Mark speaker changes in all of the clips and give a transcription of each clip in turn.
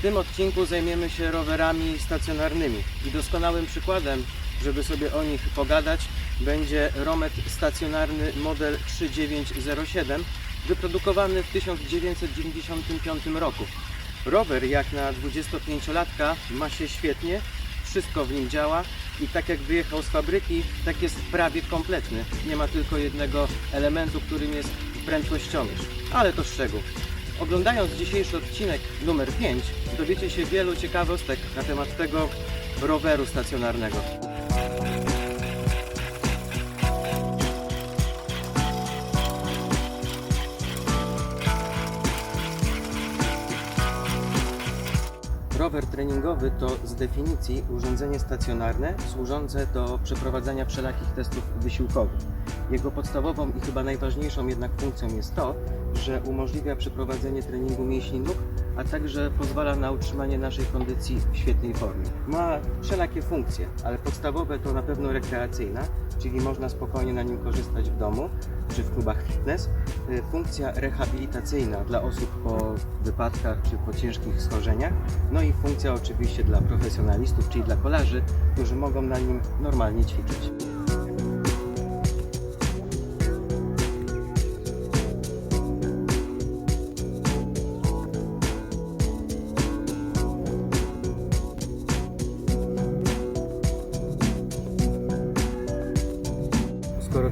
Speaker 1: W tym odcinku zajmiemy się rowerami stacjonarnymi i doskonałym przykładem, żeby sobie o nich pogadać, będzie Romet stacjonarny model 3907, wyprodukowany w 1995 roku. Rower jak na 25-latka ma się świetnie, wszystko w nim działa i tak jak wyjechał z fabryki, tak jest prawie kompletny. Nie ma tylko jednego elementu, którym jest prędkościomierz, ale to szczegół. Oglądając dzisiejszy odcinek numer 5, dowiecie się wielu ciekawostek na temat tego roweru stacjonarnego. Rower treningowy to z definicji urządzenie stacjonarne służące do przeprowadzania wszelakich testów wysiłkowych. Jego podstawową i chyba najważniejszą jednak funkcją jest to, że umożliwia przeprowadzenie treningu mięśni nóg, a także pozwala na utrzymanie naszej kondycji w świetnej formie. Ma wszelakie funkcje, ale podstawowe to na pewno rekreacyjna, czyli można spokojnie na nim korzystać w domu czy w klubach fitness. Y, Funkcja rehabilitacyjna dla osób po wypadkach czy po ciężkich schorzeniach. No i funkcja oczywiście dla profesjonalistów, czyli dla kolarzy, którzy mogą na nim normalnie ćwiczyć.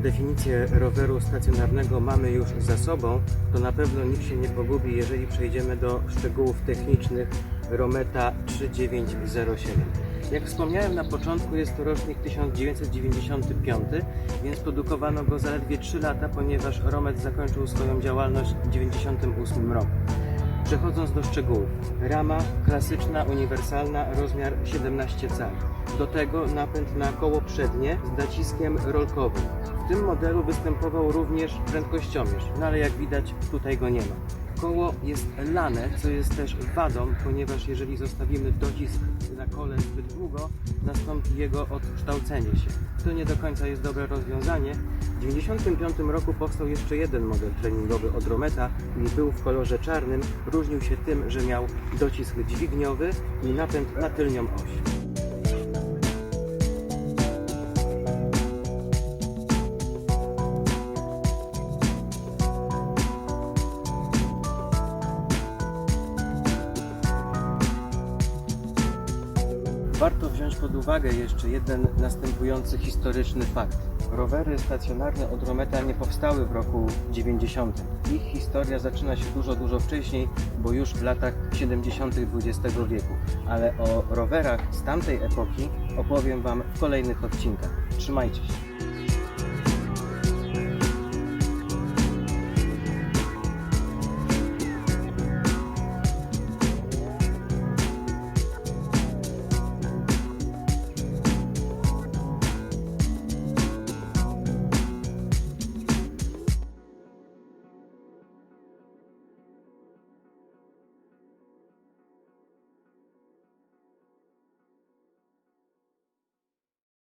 Speaker 1: Definicję roweru stacjonarnego mamy już za sobą, to na pewno nikt się nie pogubi, jeżeli przejdziemy do szczegółów technicznych Rometa 3907. Jak wspomniałem na początku, jest to rocznik 1995, więc produkowano go zaledwie 3 lata, ponieważ Romet zakończył swoją działalność w 1998 roku. Przechodząc do szczegółów. Rama klasyczna, uniwersalna, rozmiar 17 cali. Do tego napęd na koło przednie z naciskiem rolkowym. W tym modelu występował również prędkościomierz, no ale jak widać tutaj go nie ma. Koło jest lane, co jest też wadą, ponieważ jeżeli zostawimy docisk na kole zbyt długo, nastąpi jego odkształcenie się. To nie do końca jest dobre rozwiązanie. W 1995 roku powstał jeszcze jeden model treningowy od Rometa i był w kolorze czarnym. Różnił się tym, że miał docisk dźwigniowy i napęd na tylnią oś. Warto wziąć pod uwagę jeszcze jeden następujący historyczny fakt. Rowery stacjonarne od Rometa nie powstały w roku 90. Ich historia zaczyna się dużo, dużo wcześniej, bo już w latach 70. XX wieku. Ale o rowerach z tamtej epoki opowiem Wam w kolejnych odcinkach. Trzymajcie się!